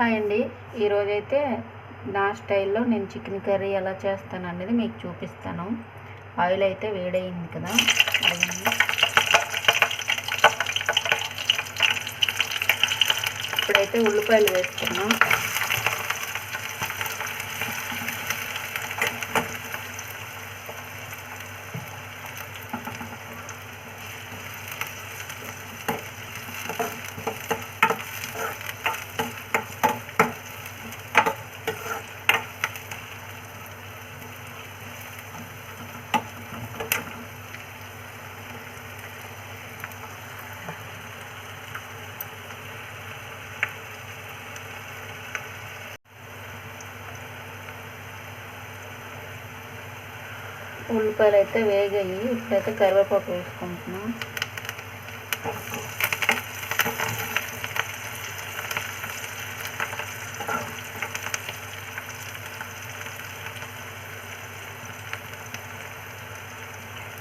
Hi అండి ఈరోజైతే నా స్టైల్లో నేను చికెన్ కర్రీ ఎలా చేస్తాను అనేది మీకు చూపిస్తాను. ఆయిల్ అయితే వేడయింది కదా. ఇప్పుడైతే ఉల్లిపాయలు వేస్తున్నాం ఉల్లిపాయలు అయితే వేగాయి ఇప్పుడైతే కరివేపాకు వేసుకుంటున్నాం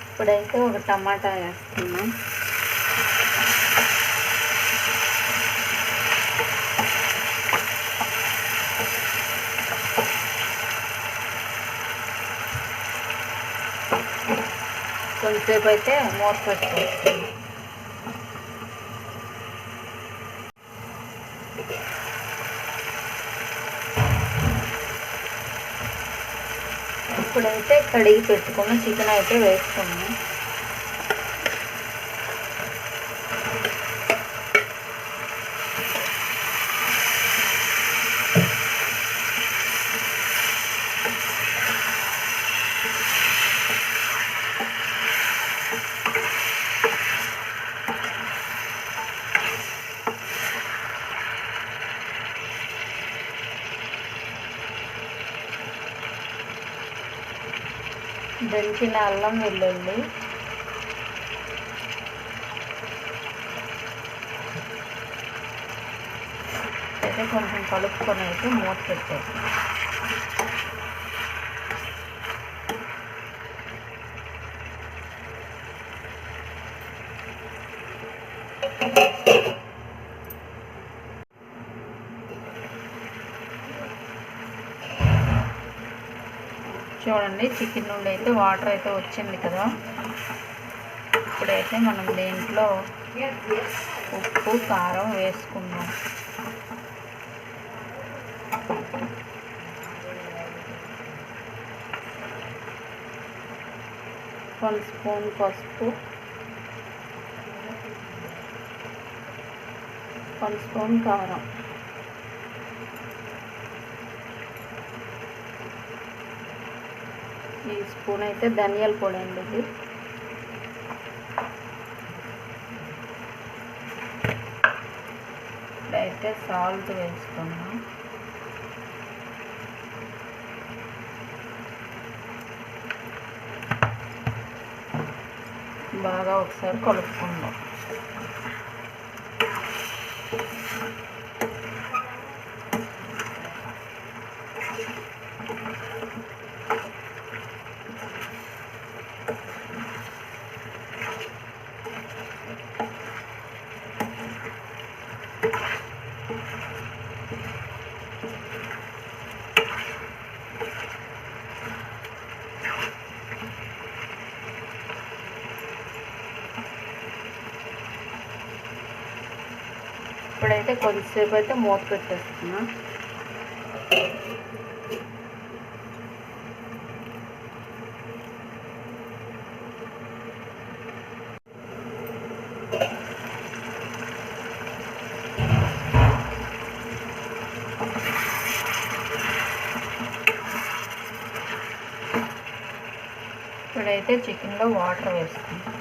ఇప్పుడైతే ఒక టమాటా వేస్తున్నాం కొంచెంసేపు అయితే మూత పెట్టుకోవచ్చు ఇప్పుడైతే కడిగి పెట్టుకున్న చికెన్ అయితే వేసుకున్నాను దంచిన అల్లం వెల్లుల్లి. అయితే కొంచెం కలుపుకొని అయితే మూత పెట్టేసి చూడండి చికెన్ నుండి అయితే వాటర్ అయితే వచ్చింది కదా. ఇప్పుడైతే మనం దీంట్లో ఉప్పు కారం వేసుకుందాం. వన్ స్పూన్ పసుపు. వన్ స్పూన్ కారం. ఈ స్పూన్ అయితే ధనియాల పొడి అండి ఇది. ఇప్పుడైతే సాల్ట్ వేసుకున్నాం బాగా ఒకసారి కలుపుకుందాం. ఇప్పుడైతే కొద్దిసేపు అయితే మూత పెట్టేస్తున్నా ఇప్పుడైతే చికెన్లో వాటర్ వేసుకుంటాం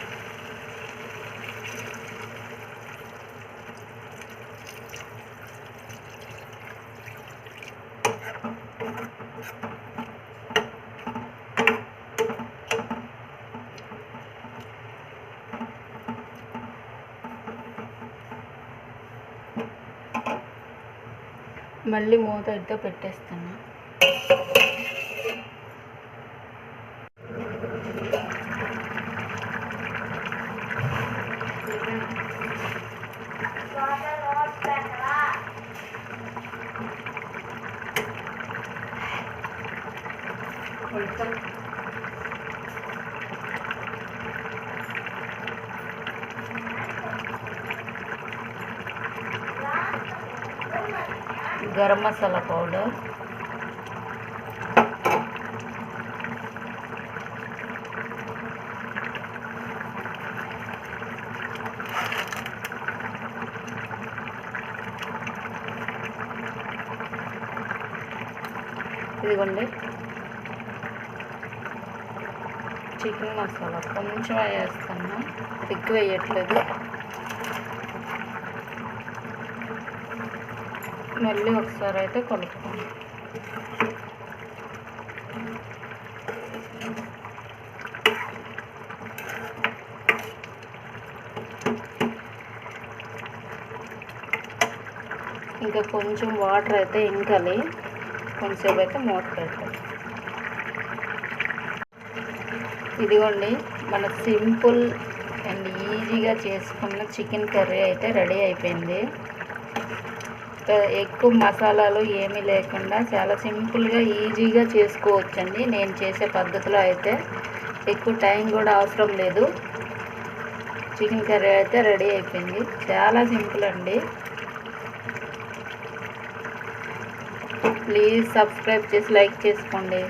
మళ్ళీ మూత అయితే పెట్టేస్తున్నా you. గరం మసాలా పౌడర్. ఇదిగోండి. చికెన్ మసాలా కొంచెం వేస్తాను ఎక్కువ వేయట్లేదు. మళ్ళీ ఒకసారి అయితే కలుపుతాను ఇంకా కొంచెం వాటర్ అయితే ఇంకాలి. కొంచెంసేపు అయితే మూత పెట్టాలి ఇదిగోండి మన సింపుల్ అండ్ ఈజీగా చేసుకున్న చికెన్ కర్రీ అయితే రెడీ అయిపోయింది. ఎక్కువ మసాలాలు ఏమీ లేకుండా చాలా సింపుల్గా ఈజీగా చేసుకోవచ్చండి. నేను చేసే పద్ధతిలో అయితే ఎక్కువ టైం కూడా అవసరం లేదు. చికెన్ కర్రీ అయితే రెడీ అయిపోయింది. చాలా సింపుల్ అండి. ప్లీజ్ సబ్స్క్రైబ్ చేసి లైక్ చేసుకోండి.